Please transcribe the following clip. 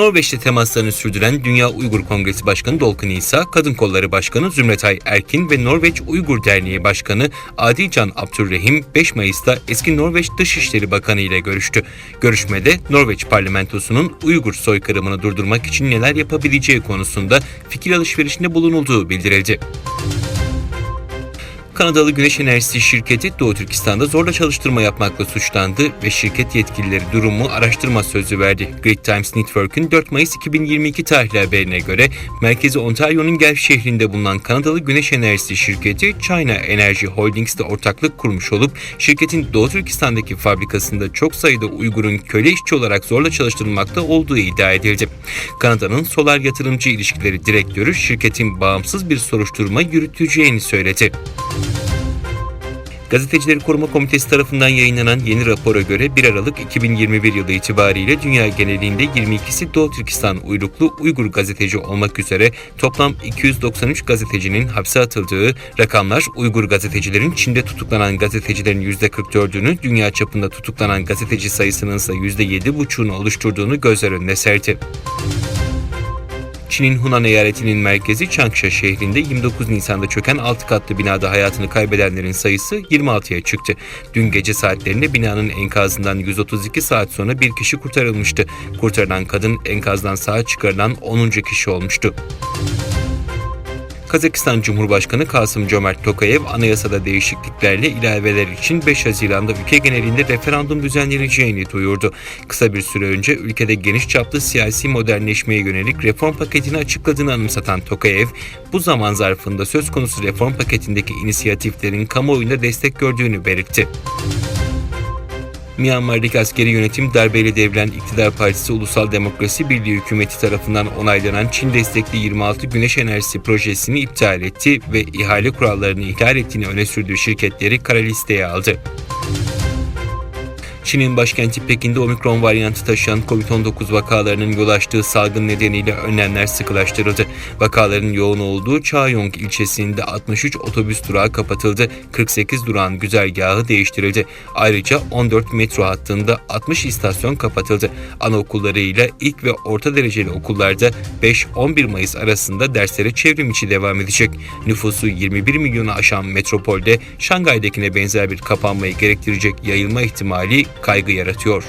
Norveç'te temaslarını sürdüren Dünya Uygur Kongresi Başkanı Dolkun İsa, Kadın Kolları Başkanı Zümretay Erkin ve Norveç Uygur Derneği Başkanı Adican Abdurrahim 5 Mayıs'ta eski Norveç Dışişleri Bakanı ile görüştü. Görüşmede Norveç parlamentosunun Uygur soykırımını durdurmak için neler yapabileceği konusunda fikir alışverişinde bulunulduğu bildirildi. Kanadalı güneş enerjisi şirketi Doğu Türkistan'da zorla çalıştırma yapmakla suçlandı ve şirket yetkilileri durumu araştırma sözü verdi. Great Times Network'ün 4 Mayıs 2022 tarihli haberine göre merkezi Ontario'nun Guelph şehrinde bulunan Kanadalı güneş enerjisi şirketi China Energy Holdings'te ortaklık kurmuş olup şirketin Doğu Türkistan'daki fabrikasında çok sayıda Uygur'un köle işçi olarak zorla çalıştırılmakta olduğu iddia edildi. Kanada'nın Solar Yatırımcı İlişkileri Direktörü şirketin bağımsız bir soruşturma yürüteceğini söyledi. Gazetecileri Koruma Komitesi tarafından yayınlanan yeni rapora göre 1 Aralık 2021 yılı itibariyle dünya genelinde 22'si Doğu Türkistan uyruklu Uygur gazeteci olmak üzere toplam 293 gazetecinin hapse atıldığı rakamlar Uygur gazetecilerin Çin'de tutuklanan gazetecilerin %44'ünü dünya çapında tutuklanan gazeteci sayısının ise %7,5'unu oluşturduğunu gözler önüne serdi. Çin'in Hunan eyaletinin merkezi Changsha şehrinde 29 Nisan'da çöken 6 katlı binada hayatını kaybedenlerin sayısı 26'ya çıktı. Dün gece saatlerinde binanın enkazından 132 saat sonra bir kişi kurtarılmıştı. Kurtarılan kadın enkazdan sağ çıkarılan 10. kişi olmuştu. Kazakistan Cumhurbaşkanı Kasım Cömert Tokayev anayasada değişikliklerle ilaveler için 5 Haziran'da ülke genelinde referandum düzenleneceğini duyurdu. Kısa bir süre önce ülkede geniş çaplı siyasi modernleşmeye yönelik reform paketini açıkladığını anımsatan Tokayev, bu zaman zarfında söz konusu reform paketindeki inisiyatiflerin kamuoyunda destek gördüğünü belirtti. Myanmar'daki askeri yönetim darbeyle devrilen iktidar partisi Ulusal Demokrasi Birliği hükümeti tarafından onaylanan Çin destekli 26 güneş enerjisi projesini iptal etti ve ihale kurallarını ihlal ettiğini öne sürdüğü şirketleri kara listeye aldı. Çin'in başkenti Pekin'de omikron varyantı taşıyan COVID-19 vakalarının yol açtığı salgın nedeniyle önlemler sıkılaştırıldı. Vakaların yoğun olduğu Chaoyong ilçesinde 63 otobüs durağı kapatıldı, 48 durağın güzergahı değiştirildi. Ayrıca 14 metro hattında 60 istasyon kapatıldı. Anaokullarıyla ilk ve orta dereceli okullarda 5-11 Mayıs arasında derslere çevrim içi devam edecek. Nüfusu 21 milyonu aşan metropolde Şangay'dakine benzer bir kapanmayı gerektirecek yayılma ihtimali kaygı yaratıyor.